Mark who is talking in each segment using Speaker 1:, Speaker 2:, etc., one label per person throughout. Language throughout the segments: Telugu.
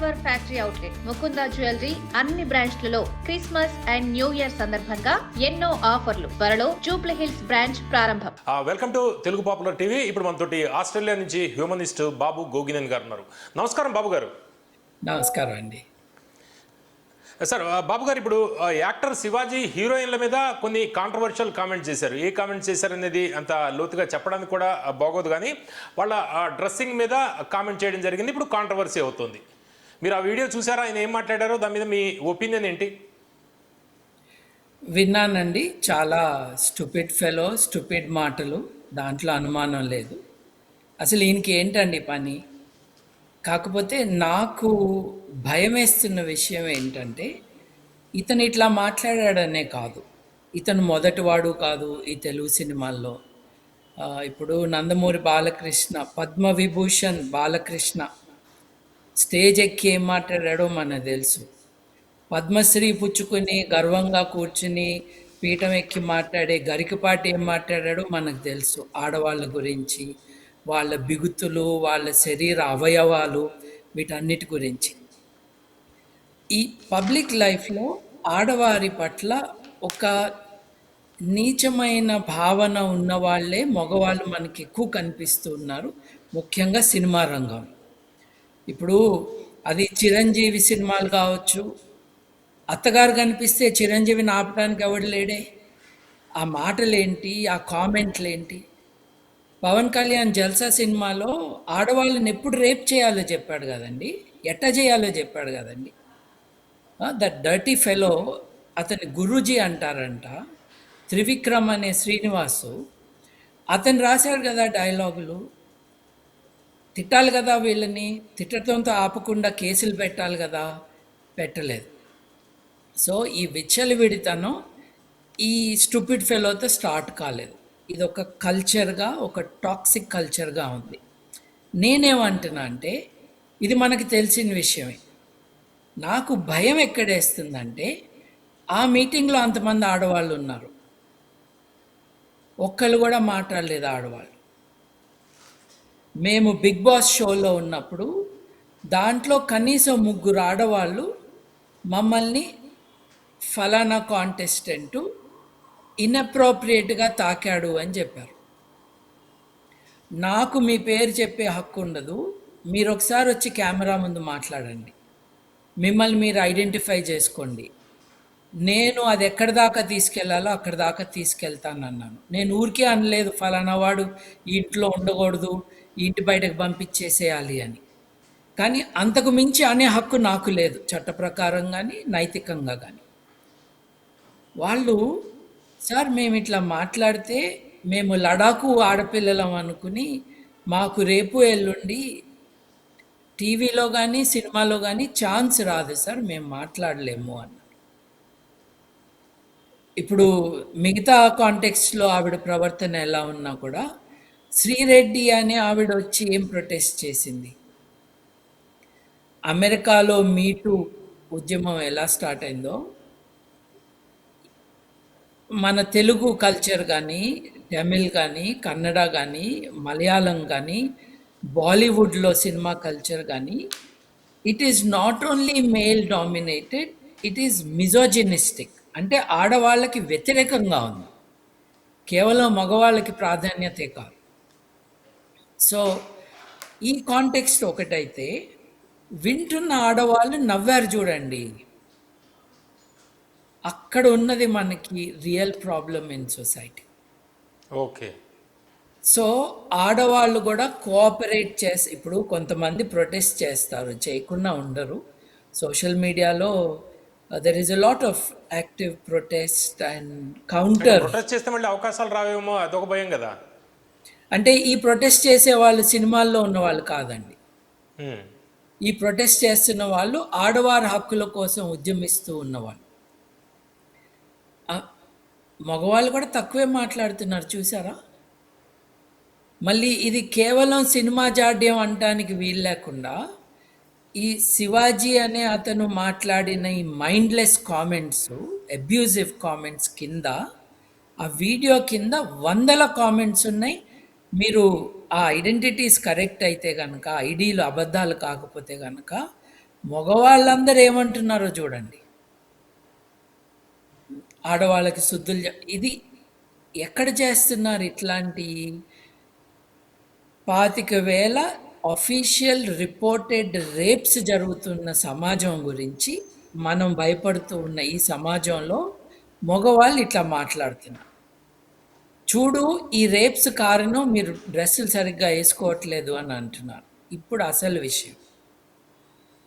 Speaker 1: Your factory outlet Mukunda jewellery అన్ని బ్రాంచ్లలో క్రిస్మస్ అండ్ న్యూ ఇయర్ సందర్భంగా ఎన్నో ఆఫర్లు. త్వరలో జూబ్లీ హిల్స్ బ్రాంచ్ ప్రారంభం.
Speaker 2: ఆ, welcome to Telugu popular TV. ఇప్పుడు మనతోటి ఆస్ట్రేలియా నుంచి హ్యూమనిస్ట్ బాబు గోగినన్ గారు ఉన్నారు. నమస్కారం బాబు గారు.
Speaker 3: నమస్కారం అండి.
Speaker 2: సార్ బాబు గారు ఇప్పుడు యాక్టర్ శివాజీ హీరోయిన్ల మీద కొన్ని కాంట్రవర్షియల్ కామెంట్స్ చేశారు. ఏ కామెంట్స్ చేశారు అనేది అంత లోతుగా చెప్పడానికి కూడా బాగోదు కానీ వాళ్ళ డ్రెస్సింగ్ మీద కామెంట్ చేయడం జరిగింది. ఇప్పుడు కాంట్రవర్సీ అవుతుంది. మీరు ఆ వీడియో చూసారా? ఆయన ఏం మాట్లాడారో? దాని మీద మీ ఒపీనియన్ ఏంటి?
Speaker 3: విన్నానండి. చాలా స్టూపిడ్ ఫెలో స్టూపిడ్ మాటలు. దాంట్లో అనుమానం లేదు. అసలు ఈయనకి ఏంటండి పని? కాకపోతే నాకు భయం వేస్తున్న విషయం ఏంటంటే ఇతను ఇట్లా మాట్లాడాడనే కాదు. ఇతను మొదటివాడు కాదు ఈ తెలుగు సినిమాల్లో. ఇప్పుడు నందమూరి బాలకృష్ణ పద్మవిభూషణ్ బాలకృష్ణ స్టేజ్ ఎక్కి ఏం మాట్లాడాడో మనకు తెలుసు. పద్మశ్రీ పుచ్చుకొని గర్వంగా కూర్చుని పీఠం ఎక్కి మాట్లాడే గరికపాటి ఏం మాట్లాడాడో మనకు తెలుసు. ఆడవాళ్ళ గురించి వాళ్ళ బిగుతులు వాళ్ళ శరీర అవయవాలు వీటన్నిటి గురించి. ఈ పబ్లిక్ లైఫ్లో ఆడవారి పట్ల ఒక నీచమైన భావన ఉన్న వాళ్ళే మగవాళ్ళు మనకి ఎక్కువ కనిపిస్తూ ఉన్నారు. ముఖ్యంగా సినిమా రంగం ఇప్పుడు అది చిరంజీవి సినిమాలు కావచ్చు. అత్తగారు కనిపిస్తే చిరంజీవిని ఆపడానికి ఎవడు లేడే? ఆ మాటలేంటి? ఆ కామెంట్లు ఏంటి పవన్ కళ్యాణ్ జల్సా సినిమాలో ఆడవాళ్ళని ఎప్పుడు రేప్ చేయాలో చెప్పాడు కదండి. ఎట్ట చేయాలో చెప్పాడు కదండి. ద డర్టీ ఫెలో అతని గురూజీ అంటారంట. త్రివిక్రమ్ అనే శ్రీనివాసు. అతను రాశాడు కదా డైలాగులు. తిట్టాలి కదా వీళ్ళని. తిట్టడంతో ఆపకుండా కేసులు పెట్టాలి కదా. పెట్టలేదు. సో ఈ విచ్చలవిడితనం ఈ స్టూపిడ్ ఫెలోతో స్టార్ట్ కాలేదు. ఇది ఒక కల్చర్గా ఒక టాక్సిక్ కల్చర్గా ఉంది. నేనేమంటున్నా అంటే ఇది మనకి తెలిసిన విషయమే. నాకు భయం ఎక్కడేస్తుందంటే ఆ మీటింగ్లో అంతమంది ఆడవాళ్ళు ఉన్నారు ఒక్కళ్ళు కూడా మాట్లాడలేదు ఆడవాళ్ళు. మేము బిగ్ బాస్ షోలో ఉన్నప్పుడు దాంట్లో కనీసం ముగ్గురు ఆడవాళ్ళు మమ్మల్ని ఫలానా కాంటెస్టెంటు ఇన్అప్రోప్రియేట్గా తాకాడు అని చెప్పారు. నాకు మీ పేరు చెప్పే హక్కు ఉండదు. మీరు ఒకసారి వచ్చి కెమెరా ముందు మాట్లాడండి. మిమ్మల్ని మీరు ఐడెంటిఫై చేసుకోండి. నేను అది ఎక్కడి దాకా తీసుకెళ్ళాలో అక్కడి దాకా తీసుకెళ్తాను అన్నాను నేను ఊరికే అనలేదు ఫలానా వాడు ఇంట్లో ఉండకూడదు ఇంటి బయటకు పంపించేసేయాలి అని. కానీ అంతకు మించి అనే హక్కు నాకు లేదు చట్ట ప్రకారం కానీ నైతికంగా కానీ వాళ్ళు సార్ మేము ఇట్లా మాట్లాడితే మేము లడాకు ఆడపిల్లలం అనుకుని మాకు రేపు ఎల్లుండి టీవీలో కానీ సినిమాలో కానీ ఛాన్స్ రాదు సార్ మేము మాట్లాడలేము అన్నారు. ఇప్పుడు మిగతా కాంటెక్స్ట్లో ఆవిడ ప్రవర్తన ఎలా ఉన్నా కూడా శ్రీరెడ్డి అనే ఆవిడ వచ్చి ఏం ప్రొటెస్ట్ చేసింది? అమెరికాలో మీటు ఉద్యమం ఎలా స్టార్ట్ అయిందో? మన తెలుగు కల్చర్ కానీ తమిళ్ కానీ కన్నడ కానీ మలయాళం కానీ బాలీవుడ్లో సినిమా కల్చర్ కానీ it is not only male dominated it is misogynistic. అంటే ఆడవాళ్ళకి వ్యతిరేకంగా ఉంది. కేవలం మగవాళ్ళకి ప్రాధాన్యతే కాదు. సో ఈ కాంటెక్స్ట్ ఒకటైతే వింటున్న ఆడవాళ్ళు నవ్వారు చూడండి. అక్కడ ఉన్నది మనకి real problem in society
Speaker 2: okay.
Speaker 3: So ఆడవాళ్ళు కూడా కోఆపరేట్ చేసి ఇప్పుడు కొంతమంది ప్రొటెస్ట్ చేస్తారు చేయకుండా ఉండరు. సోషల్ మీడియాలో there is a lot of active protest and counter
Speaker 2: protest చేస్తే మళ్ళీ అవకాశాలు రావేమో అదొక భయం కదా.
Speaker 3: అంటే ఈ ప్రొటెస్ట్ చేసే వాళ్ళు సినిమాల్లో ఉన్న వాళ్ళు కాదండి. ఈ ప్రొటెస్ట్ చేస్తున్న వాళ్ళు ఆడవారి హక్కుల కోసం ఉద్యమిస్తూ ఉన్నవాళ్ళు మగవాళ్ళు కూడా తక్కువే మాట్లాడుతున్నారు చూసారా మళ్ళీ ఇది కేవలం సినిమా జాడ్యం అనటానికి వీలు లేకుండా ఈ శివాజీ అనే అతను మాట్లాడిన ఈ మైండ్లెస్ కామెంట్స్ అబ్యూజివ్ కామెంట్స్ కింద ఆ వీడియో కింద వందల కామెంట్స్ ఉన్నాయి. మీరు ఆ ఐడెంటిటీస్ కరెక్ట్ అయితే కనుక ఐడీలు అబద్ధాలు కాకపోతే కనుక మగవాళ్ళందరూ ఏమంటున్నారో చూడండి. ఆడవాళ్ళకి శుద్ధులు ఇది ఎక్కడ చేస్తున్నారు ఇట్లాంటి పాతిక వేల అఫీషియల్ రిపోర్టెడ్ రేప్స్ జరుగుతున్న సమాజం గురించి మనం భయపడుతూ ఉన్న ఈ సమాజంలో మగవాళ్ళు ఇట్లా మాట్లాడుతున్నారు. చూడు ఈ రేప్స్ కారణం మీరు డ్రెస్సులు సరిగ్గా వేసుకోవట్లేదు అని అంటున్నారు ఇప్పుడు అసలు విషయం.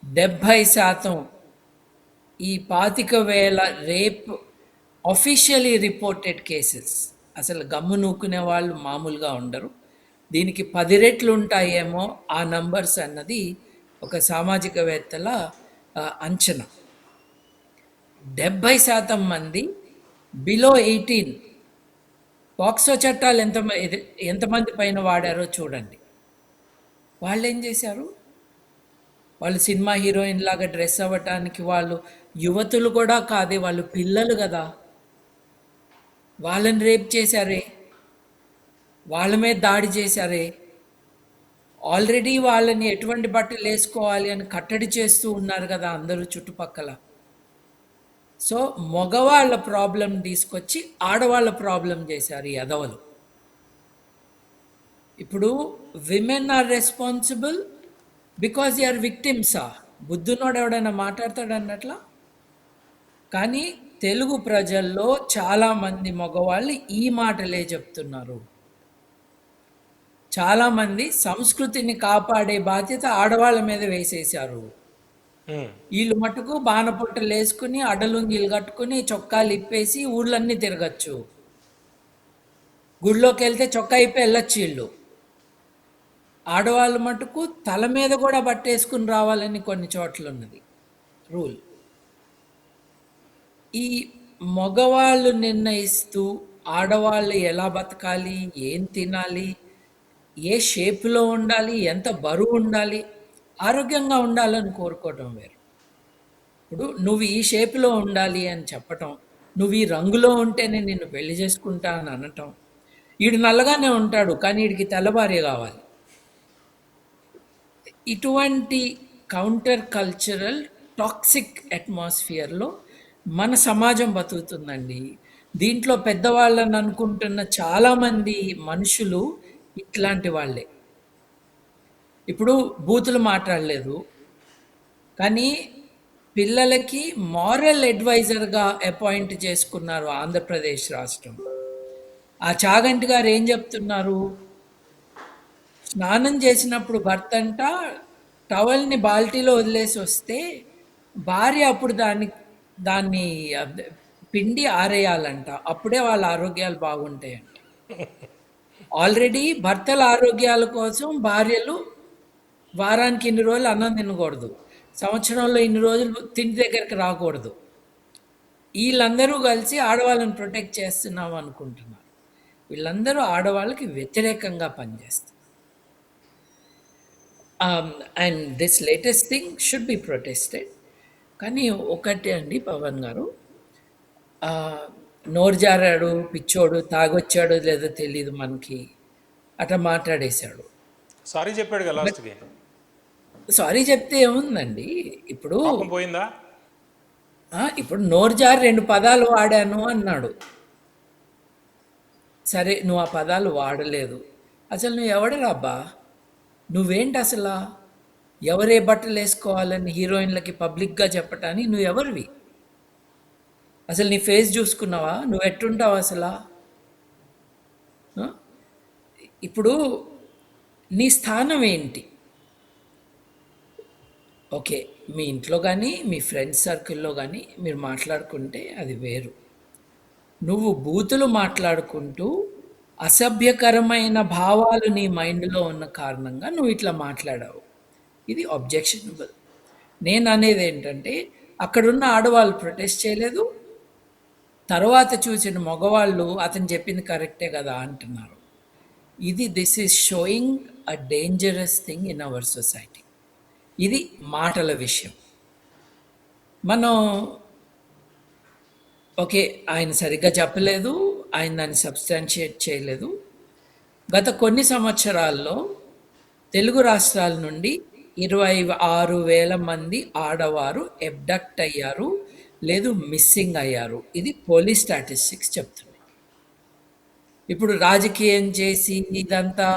Speaker 3: డెబ్భై శాతం ఈ పాతిక వేల రేప్ అఫీషియలీ రిపోర్టెడ్ కేసెస్ అసలు గమ్ము నూకునే వాళ్ళు మామూలుగా ఉండరు. దీనికి పది రెట్లు ఉంటాయేమో ఆ నంబర్స్ అన్నది ఒక సామాజికవేత్తల అంచనా. డెబ్భై శాతం మంది బిలో ఎయిటీన్ పాక్సో చట్టాలు ఎంత ఎంతమంది పైన వాడారో చూడండి. వాళ్ళు ఏం చేశారు? వాళ్ళు సినిమా హీరోయిన్ లాగా డ్రెస్ అవ్వటానికి వాళ్ళు యువతులు కూడా కాదే వాళ్ళు పిల్లలు కదా. వాళ్ళని రేప్ చేశారే. వాళ్ళ మీద దాడి చేశారే. ఆల్రెడీ వాళ్ళని ఎటువంటి బట్టలు వేసుకోవాలి అని కట్టడి చేస్తూ ఉన్నారు కదా అందరూ చుట్టుపక్కల. సో మగవాళ్ళ ప్రాబ్లం తీసుకొచ్చి ఆడవాళ్ళ ప్రాబ్లం చేశారు ఈ ఇప్పుడు women are responsible because you're are విక్టిమ్సా బుద్ధునోడు ఎవడైనా మాట్లాడతాడు అన్నట్లా? కానీ తెలుగు ప్రజల్లో చాలామంది మగవాళ్ళు ఈ మాటలే చెప్తున్నారు. చాలామంది సంస్కృతిని కాపాడే బాధ్యత ఆడవాళ్ళ మీద వేసేశారు. వీళ్ళు మటుకు బాణపొట్టలు వేసుకుని అడలుంగిలు కట్టుకుని చొక్కాలు ఇప్పేసి ఊళ్ళన్నీ తిరగచ్చు. గుడిలోకి వెళ్తే చొక్కా ఇప్పి వెళ్ళొచ్చు వీళ్ళు. ఆడవాళ్ళు మటుకు తల మీద కూడా బట్టేసుకుని రావాలని కొన్ని చోట్ల ఉన్నది రూల్. ఈ మగవాళ్ళు నిర్ణయిస్తూ ఆడవాళ్ళు ఎలా బతకాలి ఏం తినాలి ఏ షేప్లో ఉండాలి ఎంత బరువు ఉండాలి ఆరోగ్యంగా ఉండాలని కోరుకోవటం వేరు. ఇప్పుడు నువ్వు ఈ షేప్లో ఉండాలి అని చెప్పటం నువ్వు ఈ రంగులో ఉంటేనే నిన్ను పెళ్ళి చేసుకుంటా అని అనటం వీడు నల్లగానే ఉంటాడు కానీ వీడికి తెల్లబారి కావాలి. ఇటువంటి కౌంటర్ కల్చరల్ టాక్సిక్ అట్మాస్ఫియర్లో మన సమాజం బతుకుతుందండి. దీంట్లో పెద్దవాళ్ళని అనుకుంటున్న చాలామంది మనుషులు ఇట్లాంటి వాళ్ళే. ఇప్పుడు బూతులు మాట్లాడలేదు. కానీ పిల్లలకి మారల్ అడ్వైజర్గా అపాయింట్ చేసుకున్నారు ఆంధ్రప్రదేశ్ రాష్ట్రం. ఆ చాగంటి గారు ఏం చెప్తున్నారు? స్నానం చేసినప్పుడు భర్త అంట టవల్ని బాల్టీలో వదిలేసి వస్తే భార్య అప్పుడు దాన్ని దాన్ని పిండి ఆరేయాలంట. అప్పుడే వాళ్ళ ఆరోగ్యాలు బాగుంటాయంట. ఆల్రెడీ భర్తల ఆరోగ్యాల కోసం భార్యలు వారానికి ఇన్ని రోజులు అన్నం తినకూడదు. సంవత్సరంలో ఇన్ని రోజులు తిండి దగ్గరికి రాకూడదు. వీళ్ళందరూ కలిసి ఆడవాళ్ళని ప్రొటెక్ట్ చేస్తున్నాం అనుకుంటున్నారు. వీళ్ళందరూ ఆడవాళ్ళకి వ్యతిరేకంగా పనిచేస్తారు. And this latest thing should be protested కానీ ఒకటి అండి పవన్ గారు. నోరు జారాడు పిచ్చోడు తాగొచ్చాడో లేదో తెలియదు మనకి. అట్లా మాట్లాడేశాడు.
Speaker 2: సారీ చెప్పాడు కదా
Speaker 3: సారీ చెప్తే ఏముందండి? ఇప్పుడు
Speaker 2: పాపం పోయిందా?
Speaker 3: ఇప్పుడు నోరు జారి రెండు పదాలు వాడాను అన్నాడు. సరే నువ్వు ఆ పదాలు వాడలేదు. అసలు నువ్వు ఎవడరాబ్బా నువ్వేంటి అసలు? ఎవరే బట్టలు వేసుకోవాలని హీరోయిన్లకి పబ్లిక్గా చెప్పటానికి నువ్వు ఎవరివి? అసలు నీ ఫేస్ చూసుకున్నావా? నువ్వు ఎట్టుంటావు అసలు? ఇప్పుడు నీ స్థానం ఏంటి? ఓకే మీ ఇంట్లో కానీ మీ ఫ్రెండ్స్ సర్కిల్లో కానీ మీరు మాట్లాడుకుంటే అది వేరు. నువ్వు బూతులు మాట్లాడుకుంటూ అసభ్యకరమైన భావాలు నీ మైండ్లో ఉన్న కారణంగా నువ్వు ఇట్లా మాట్లాడావు. ఇది అబ్జెక్షనబుల్ నేను అనేది ఏంటంటే అక్కడున్న ఆడవాళ్ళు ప్రొటెస్ట్ చేయలేదు. తర్వాత చూసిన మగవాళ్ళు అతను చెప్పింది కరెక్టే కదా అంటున్నారు. ఇది this is showing a dangerous thing in our society ఇది మాటల విషయం. మనం ఓకే ఆయన సరిగ్గా చెప్పలేదు ఆయన దాన్ని సబ్స్టాన్షియేట్ చేయలేదు. గత కొన్ని సంవత్సరాల్లో తెలుగు రాష్ట్రాల నుండి ఇరవై ఆరు వేల మంది ఆడవారు ఎబ్డక్ట్ అయ్యారు లేదు మిస్సింగ్ అయ్యారు. ఇది పోలీస్ స్టాటిస్టిక్స్ చెప్తుంది. ఇప్పుడు రాజకీయం చేసి ఇదంతా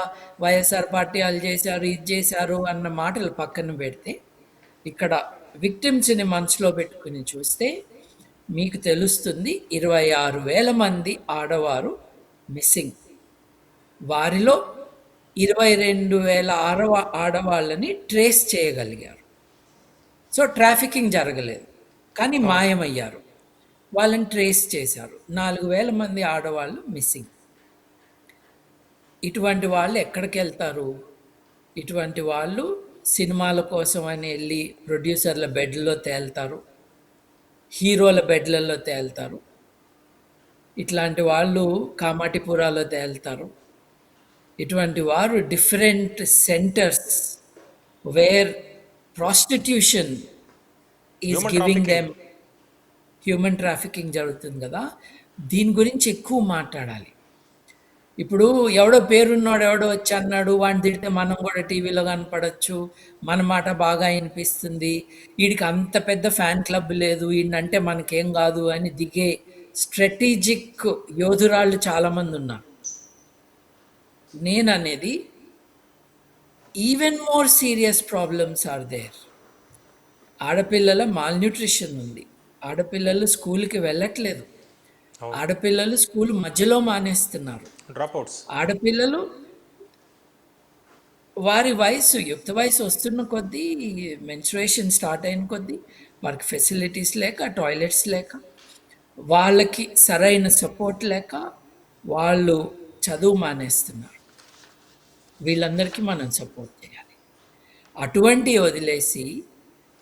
Speaker 3: వైఎస్ఆర్ పార్టీ వాళ్ళు చేశారు ఇది చేశారు అన్న మాటలు పక్కన పెడితే ఇక్కడ విక్టిమ్స్ని మనసులో పెట్టుకుని చూస్తే మీకు తెలుస్తుంది ఇరవై ఆరు వేల మంది ఆడవారు మిస్సింగ్. వారిలో ఇరవై రెండు వేల ఆరవ ఆడవాళ్ళని ట్రేస్ చేయగలిగారు. సో ట్రాఫికింగ్ జరగలేదు కానీ మాయమయ్యారు. వాళ్ళని ట్రేస్ చేశారు. నాలుగు వేల మంది ఆడవాళ్ళు మిస్సింగ్. ఇటువంటి వాళ్ళు ఎక్కడికి వెళ్తారు? ఇటువంటి వాళ్ళు సినిమాల కోసం అని వెళ్ళి ప్రొడ్యూసర్ల బెడ్లలో తేల్తారు. హీరోల బెడ్లలో తేల్తారు. ఇట్లాంటి వాళ్ళు కామాటిపురాలో తేల్తారు. ఇటువంటి వారు different centres where prostitution is giving. Them human trafficking జరుగుతుంది కదా. దీని గురించి ఎక్కువ మాట్లాడాలి. ఇప్పుడు ఎవడో పేరున్నాడు ఎవడో వచ్చి అన్నాడు వాడిని తిడితే మనం కూడా టీవీలో కనపడచ్చు మన మాట బాగా వినిపిస్తుంది. వీడికి అంత పెద్ద ఫ్యాన్ క్లబ్ లేదు వీడినంటే మనకేం కాదు అని దిగే స్ట్రాటజిక్ యోధురాళ్ళు చాలామంది ఉన్నారు. నేను అనేది even more serious problems are there ఆడపిల్లల మాల్న్యూట్రిషన్ ఉంది. ఆడపిల్లలు స్కూల్కి వెళ్ళట్లేదు. ఆడపిల్లలు స్కూల్ మధ్యలో మానేస్తున్నారు.
Speaker 2: డ్రాప్అవుట్స్
Speaker 3: ఆడపిల్లలు వారి వయసు యుక్త వయసు వస్తున్న కొద్దీ మెన్స్ట్రుయేషన్ స్టార్ట్ అయిన కొద్దీ వారికి ఫెసిలిటీస్ లేక టాయిలెట్స్ లేక వాళ్ళకి సరైన సపోర్ట్ లేక వాళ్ళు చదువు మానేస్తున్నారు. వీళ్ళందరికీ మనం సపోర్ట్ చేయాలి. అటువంటి వదిలేసి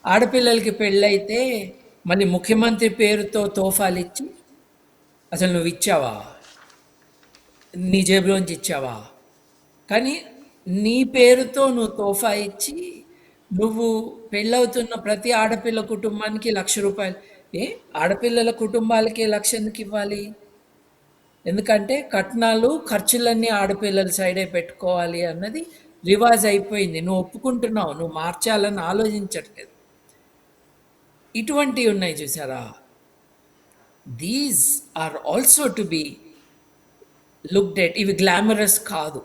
Speaker 3: ఆడపిల్లలకి పెళ్ళైతే మళ్ళీ ముఖ్యమంత్రి పేరుతో తోఫాలు ఇచ్చి అసలు నువ్వు ఇచ్చావా? నీ జేబులోంచి ఇచ్చావా? కానీ నీ పేరుతో నువ్వు తోఫా ఇచ్చి నువ్వు పెళ్ళవుతున్న ప్రతి ఆడపిల్ల కుటుంబానికి లక్ష రూపాయలు. ఏ? ఆడపిల్లల కుటుంబాలకి లక్ష ఎందుకు ఇవ్వాలి? ఎందుకంటే కట్నాలు ఖర్చులన్నీ ఆడపిల్లల సైడే పెట్టుకోవాలి అన్నది రివాజ్ అయిపోయింది. నువ్వు ఒప్పుకుంటున్నావు నువ్వు మార్చాలని ఆలోచించట్లేదు. ఇటువంటివి ఉన్నాయి చూసారా? These are also to be looked at ఇవి గ్లామరస్ కాదు.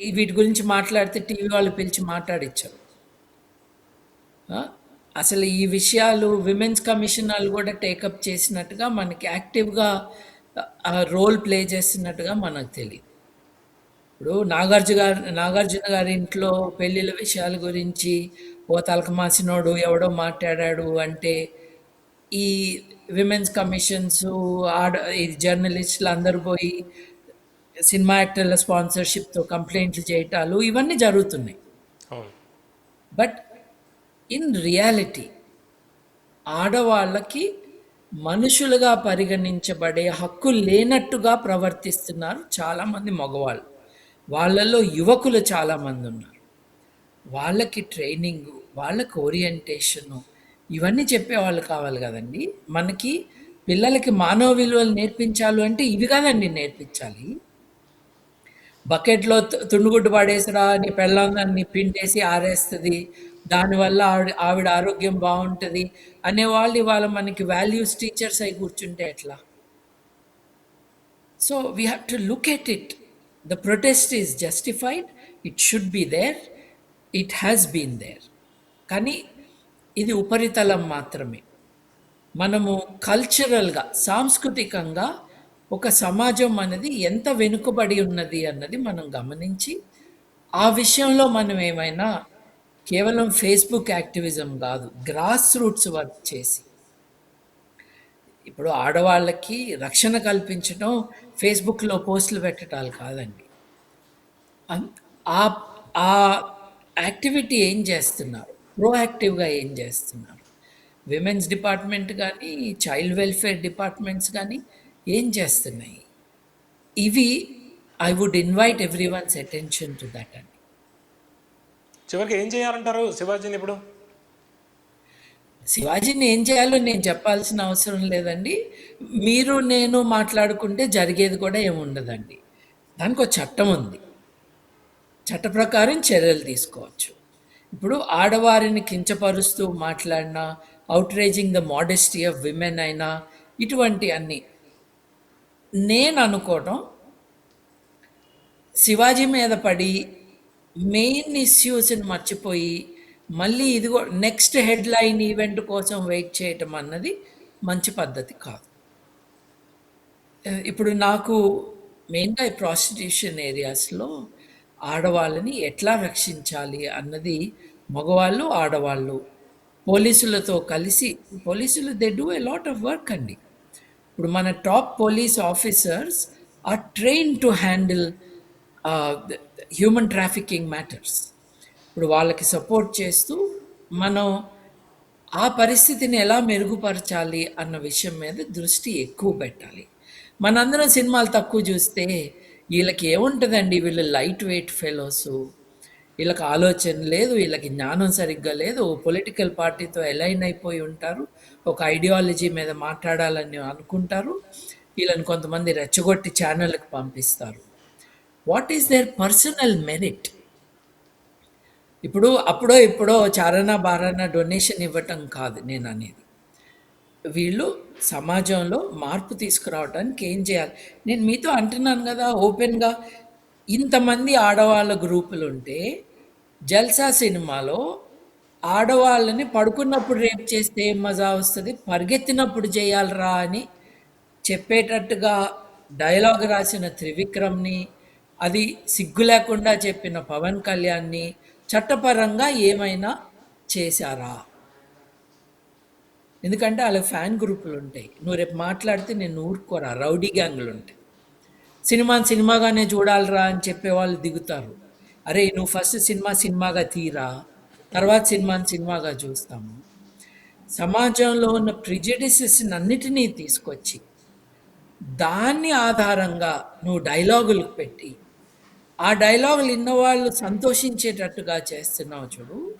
Speaker 3: వీటి గురించి మాట్లాడితే టీవీ వాళ్ళు పిలిచి మాట్లాడించారు అసలు ఈ విషయాలు విమెన్స్ కమిషన్ వాళ్ళు కూడా టేకప్ చేసినట్టుగా మనకి యాక్టివ్గా రోల్ ప్లే చేస్తున్నట్టుగా మనకు తెలియదు. ఇప్పుడు నాగార్జున గారు నాగార్జున గారి ఇంట్లో పెళ్ళిళ్ళ విషయాల గురించి ఓ తలక మాసినోడు ఎవడో మాట్లాడాడు అంటే ఈ విమెన్స్ కమిషన్స్ ఆడ ఈ జర్నలిస్టులు అందరూ పోయి సినిమా యాక్టర్ల స్పాన్సర్షిప్తో కంప్లైంట్లు చేయటాలు ఇవన్నీ జరుగుతున్నాయి. బట్ ఇన్ రియాలిటీ ఆడవాళ్ళకి మనుషులుగా పరిగణించబడే హక్కు లేనట్టుగా ప్రవర్తిస్తున్నారు చాలామంది మగవాళ్ళు. వాళ్ళల్లో యువకులు చాలామంది ఉన్నారు. వాళ్ళకి ట్రైనింగ్ వాళ్ళకి ఓరియంటేషను ఇవన్నీ చెప్పేవాళ్ళు కావాలి కదండి. మనకి పిల్లలకి మానవ విలువలు నేర్పించాలి అంటే ఇవి కాదండి నేర్పించాలి. బకెట్లో తుండుగుడ్డు పడేసిరా నీ పెళ్ళాన్ని పిండేసి ఆరేస్తుంది. దానివల్ల ఆవిడ ఆవిడ ఆరోగ్యం బాగుంటుంది అనేవాళ్ళు ఇవాళ మనకి వాల్యూస్ టీచర్స్ అయి కూర్చుంటే ఎట్లా? So we have to look at it the protest is justified it should be there it has been there కానీ ఇది ఉపరితలం మాత్రమే. మనము కల్చరల్గా సాంస్కృతికంగా ఒక సమాజం అనేది ఎంత వెనుకబడి ఉన్నది అన్నది మనం గమనించి ఆ విషయంలో మనం ఏమైనా కేవలం ఫేస్బుక్ యాక్టివిజం కాదు గ్రాస్ రూట్స్ వర్క్ చేసి. ఇప్పుడు ఆడవాళ్ళకి రక్షణ కల్పించడం ఫేస్బుక్లో పోస్టులు పెట్టడాలు కాదండి. ఆ యాక్టివిటీ ఏం చేస్తున్నారు? ప్రోయాక్టివ్గా ఏం చేస్తున్నారు? విమెన్స్ డిపార్ట్మెంట్ కానీ చైల్డ్ వెల్ఫేర్ డిపార్ట్మెంట్స్ కానీ ఏం చేస్తున్నాయి? ఇవి I would invite everyone's attention to that అండి.
Speaker 2: చివరికి ఏం చేయాలంటారు శివాజీని ఇప్పుడు?
Speaker 3: శివాజీని ఏం చేయాలో నేను చెప్పాల్సిన అవసరం లేదండి. మీరు నేను మాట్లాడుకుంటే జరిగేది కూడా ఏముండదండి దానికి ఒక చట్టం ఉంది. చట్ట ప్రకారం చర్యలు తీసుకోవచ్చు. ఇప్పుడు ఆడవారిని కించపరుస్తూ మాట్లాడినా outraging the modesty of women అయినా ఇటువంటి అన్ని నేను అనుకోవటం శివాజీ మీద పడి మెయిన్ ఇష్యూస్ని మర్చిపోయి మళ్ళీ ఇదిగో నెక్స్ట్ హెడ్లైన్ ఈవెంట్ కోసం వెయిట్ చేయటం అన్నది మంచి పద్ధతి కాదు. ఇప్పుడు నాకు మెయిన్గా ఈ ప్రాస్టిట్యూషన్ ఏరియాస్లో ఆడవాళ్ళని ఎట్లా రక్షించాలి అన్నది మగవాళ్ళు ఆడవాళ్ళు పోలీసులతో కలిసి పోలీసులు they do a lot of work అండి. ఇప్పుడు మన top police officers are train to handle human trafficking matters ఇప్పుడు వాళ్ళకి సపోర్ట్ చేస్తూ మనం ఆ పరిస్థితిని ఎలా మెరుగుపరచాలి అన్న విషయం మీద దృష్టి ఎక్కువ పెట్టాలి. మనందరం సినిమాలు తక్కువ చూస్తే వీళ్ళకి ఏముంటుందండి వీళ్ళు లైట్ వెయిట్ ఫెలోస్ వీళ్ళకి ఆలోచన లేదు వీళ్ళకి జ్ఞానం సరిగ్గా లేదు. పొలిటికల్ పార్టీతో ఎలైన్ అయిపోయి ఉంటారు. ఒక ఐడియాలజీ మీద మాట్లాడాలని అనుకుంటారు. వీళ్ళని కొంతమంది రెచ్చగొట్టి ఛానళ్ళకి పంపిస్తారు. What is there personal merit ఇప్పుడు అప్పుడో ఇప్పుడో చారణ బారణ డొనేషన్ ఇవ్వటం కాదు నేను అనేది. వీళ్ళు సమాజంలో మార్పు తీసుకురావడానికి ఏం చేయాలి? నేను మీతో అంటున్నాను కదా ఓపెన్గా ఇంతమంది ఆడవాళ్ళ గ్రూపులు ఉంటే జల్సా సినిమాలో ఆడవాళ్ళని పడుకున్నప్పుడు రేపు చేస్తే ఏం మజా వస్తుంది? పరిగెత్తినప్పుడు చేయాలరా అని చెప్పేటట్టుగా డైలాగ్ రాసిన త్రివిక్రమ్ని అది సిగ్గు లేకుండా చెప్పిన పవన్ కళ్యాణ్ని చట్టపరంగా ఏమైనా చేశారా? ఎందుకంటే వాళ్ళ ఫ్యాన్ గ్రూపులు ఉంటాయి. నువ్వు రేపు మాట్లాడితే నేను ఊరుకోరా? రౌడీ గ్యాంగులు ఉంటాయి. సినిమాని సినిమాగానే చూడాలిరా అని చెప్పే వాళ్ళు దిగుతారు. అరే నువ్వు ఫస్ట్ సినిమా సినిమాగా తీరా తర్వాత సినిమాని సినిమాగా చూస్తాము. సమాజంలో ఉన్న ప్రిజడిసెస్ని అన్నిటినీ తీసుకొచ్చి దాన్ని ఆధారంగా నువ్వు డైలాగులు పెట్టి ఆ డైలాగులు విన్నవాళ్ళు సంతోషించేటట్టుగా చేస్తున్నావు చూడు.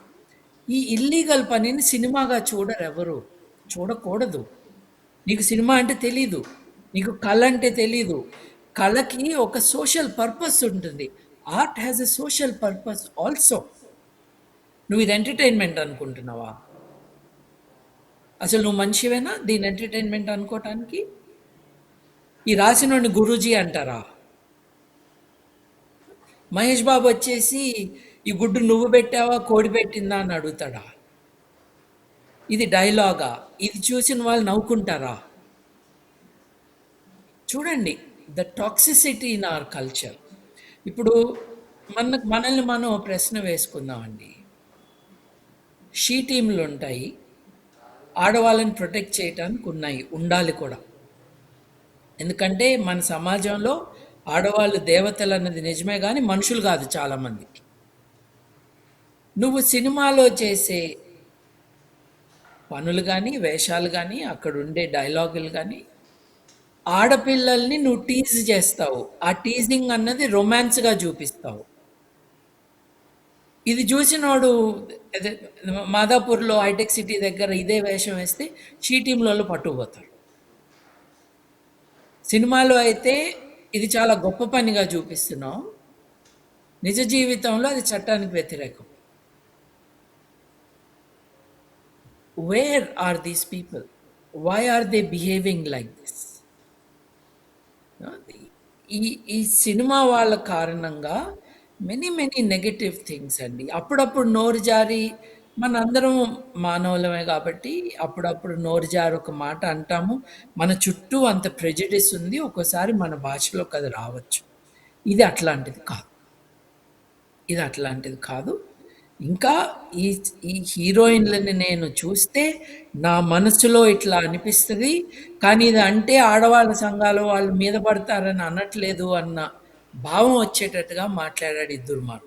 Speaker 3: ఈ ఇల్లీగల్ పనిని సినిమాగా చూడరు ఎవరు చూడకూడదు. నీకు సినిమా అంటే తెలీదు. నీకు కళ అంటే తెలీదు. కళకి ఒక సోషల్ పర్పస్ ఉంటుంది. Art has a social purpose also నువ్వు ఇది ఎంటర్టైన్మెంట్ అనుకుంటున్నావా? అసలు నువ్వు మనిషివేనా? దీని ఎంటర్టైన్మెంట్ అనుకోవటానికి ఈ రాసినోడిని గురూజీ అంటారా? మహేష్ బాబు వచ్చేసి ఈ గుడ్డు నువ్వు పెట్టావా? కోడి పెట్టిందా? అని అడుగుతాడా? ఇది డైలాగా ఇది చూసిన వాళ్ళు నవ్వుకుంటారా? చూడండి the toxicity in our culture ఇప్పుడు మన మనల్ని మనం ప్రశ్న వేసుకుందామండి. షీ టీంలు ఉంటాయి ఆడవాళ్ళని ప్రొటెక్ట్ చేయటానికి ఉన్నాయి ఉండాలి కూడా. ఎందుకంటే మన సమాజంలో ఆడవాళ్ళు దేవతలు అన్నది నిజమే కానీ మనుషులు కాదు చాలామందికి నువ్వు సినిమాలో చేసే పనులు కానీ వేషాలు కానీ అక్కడ ఉండే డైలాగులు కానీ ఆడపిల్లల్ని నువ్వు టీజ్ చేస్తావు. ఆ టీజింగ్ అన్నది రొమాన్స్గా చూపిస్తావు. ఇది చూసినోడు మాదాపూర్లో హైటెక్ సిటీ దగ్గర ఇదే వేషం వేస్తే చీటీంలలో పట్టుకుపోతాడు. సినిమాలో అయితే ఇది చాలా గొప్ప పనిగా చూపిస్తున్నాం. నిజ జీవితంలో అది చట్టానికి వ్యతిరేకం. Where are these people why are they behaving like this ఈ ఈ సినిమా వాళ్ళ కారణంగా మెనీ మెనీ నెగటివ్ థింగ్స్ అండి. అప్పుడప్పుడు నోరు జారి మనందరం మానవులమే కాబట్టి అప్పుడప్పుడు నోరు జారి ఒక మాట అంటాము. మన చుట్టూ అంత ప్రెజడిస్ ఉంది. ఒక్కోసారి మన భాషలోకి అది రావచ్చు. ఇది అట్లాంటిది కాదు. ఇది అట్లాంటిది కాదు. ఇంకా ఈ ఈ హీరోయిన్లని నేను చూస్తే నా మనసులో ఇట్లా అనిపిస్తుంది. కానీ ఇది అంటే ఆడవాళ్ళ సంఘాలు వాళ్ళు మీద పడతారని అనట్లేదు అన్న భావం వచ్చేటట్టుగా మాట్లాడాడు ఇద్దరు మాట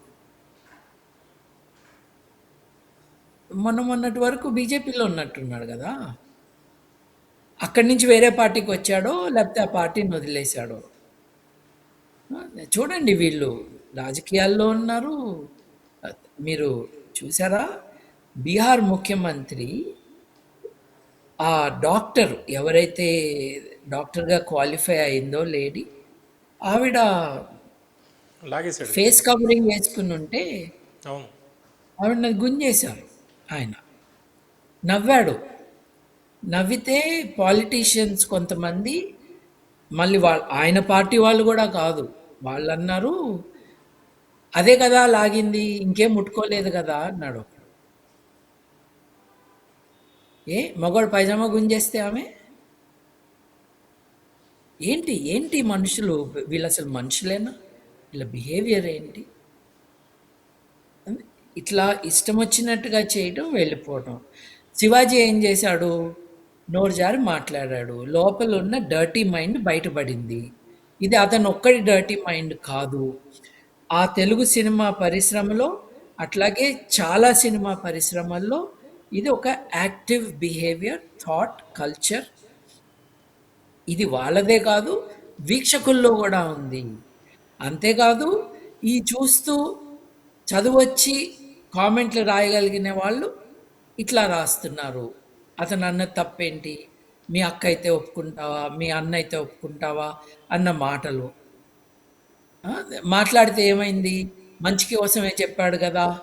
Speaker 3: మొన్న మొన్నటి వరకు బీజేపీలో ఉన్నట్టున్నాడు కదా. అక్కడి నుంచి వేరే పార్టీకి వచ్చాడో లేకపోతే ఆ పార్టీని వదిలేశాడో. చూడండి వీళ్ళు రాజకీయాల్లో ఉన్నారు మీరు చూసారా బీహార్ ముఖ్యమంత్రి ఆ డాక్టర్ ఎవరైతే డాక్టర్గా క్వాలిఫై అయిందో లేడీ ఆవిడ ఫేస్ కవరింగ్ వేసుకుని ఉంటే ఆవిడ గుంజేశారు ఆయన. నవ్వాడు. నవ్వితే పాలిటీషియన్స్ కొంతమంది మళ్ళీ వాళ్ళ ఆయన పార్టీ వాళ్ళు కూడా కాదు. వాళ్ళు అన్నారు అదే కదా లాగింది ఇంకేం ముట్టుకోలేదు కదా అన్నాడు. ఏ మగవాడు పైజామా గుంజేస్తే ఆమె? ఏంటి ఏంటి మనుషులు? వీళ్ళు అసలు మనుషులేనా? వీళ్ళ బిహేవియర్ ఏంటి? ఇట్లా ఇష్టం వచ్చినట్టుగా చేయడం వెళ్ళిపోవడం. శివాజీ ఏం చేశాడు? నోరు జారి మాట్లాడాడు. లోపల ఉన్న డర్టీ మైండ్ బయటపడింది. ఇది అతను ఒక్కడి డర్టీ మైండ్ కాదు. ఆ తెలుగు సినిమా పరిశ్రమలో అట్లాగే చాలా సినిమా పరిశ్రమల్లో ఇది ఒక యాక్టివ్ బిహేవియర్ థాట్ కల్చర్. ఇది వాళ్ళదే కాదు వీక్షకుల్లో కూడా ఉంది. అంతేకాదు ఈ చూస్తూ చదువొచ్చి కామెంట్లు రాయగలిగిన వాళ్ళు ఇట్లా రాస్తున్నారు. అతను అన్న తప్పేంటి? మీ అక్క అయితే ఒప్పుకుంటావా? మీ అన్న అయితే ఒప్పుకుంటావా? అన్న మాటలు. మాట్లాడితే ఏమైంది? మంచికి కోసమే చెప్పాడు కదా?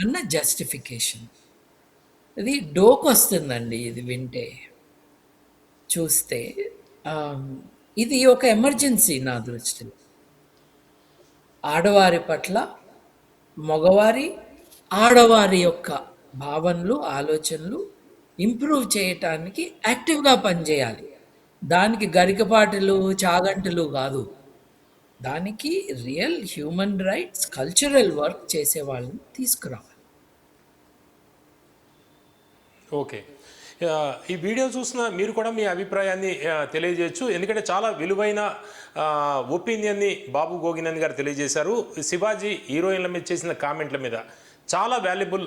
Speaker 3: అన్న జస్టిఫికేషన్ ఇది డోకొస్తుందండి ఇది వింటే. చూస్తే ఇది ఒక ఎమర్జెన్సీ నా దృష్టిలో. ఆడవారి పట్ల మగవారి ఆడవారి యొక్క భావనలు ఆలోచనలు ఇంప్రూవ్ చేయటానికి యాక్టివ్గా పనిచేయాలి. దానికి గరికపాటలు చాగంటలు కాదు. దానికి real human rights cultural work చేసే వాళ్ళని తీసుకురావాలి.
Speaker 2: ఓకే. ఈ వీడియో చూసిన మీరు కూడా మీ అభిప్రాయాన్ని తెలియజేయచ్చు. ఎందుకంటే చాలా విలువైన ఒపీనియన్ని బాబు గోగినంద్ గారు తెలియజేశారు. శివాజీ హీరోయిన్ల మీద చేసిన కామెంట్ల మీద. చాలా వాల్యుబుల్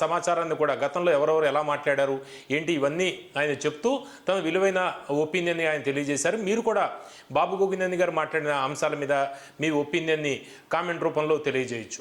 Speaker 2: సమాచారాన్ని కూడా గతంలో ఎవరెవరు ఎలా మాట్లాడారు ఏంటి ఇవన్నీ ఆయన చెప్తూ తన విలువైన ఒపీనియన్ని ఆయన తెలియజేశారు. మీరు కూడా బాబు గోగినంద్ గారు మాట్లాడిన అంశాల మీద మీ ఒపీనియన్ని కామెంట్ రూపంలో తెలియజేయచ్చు.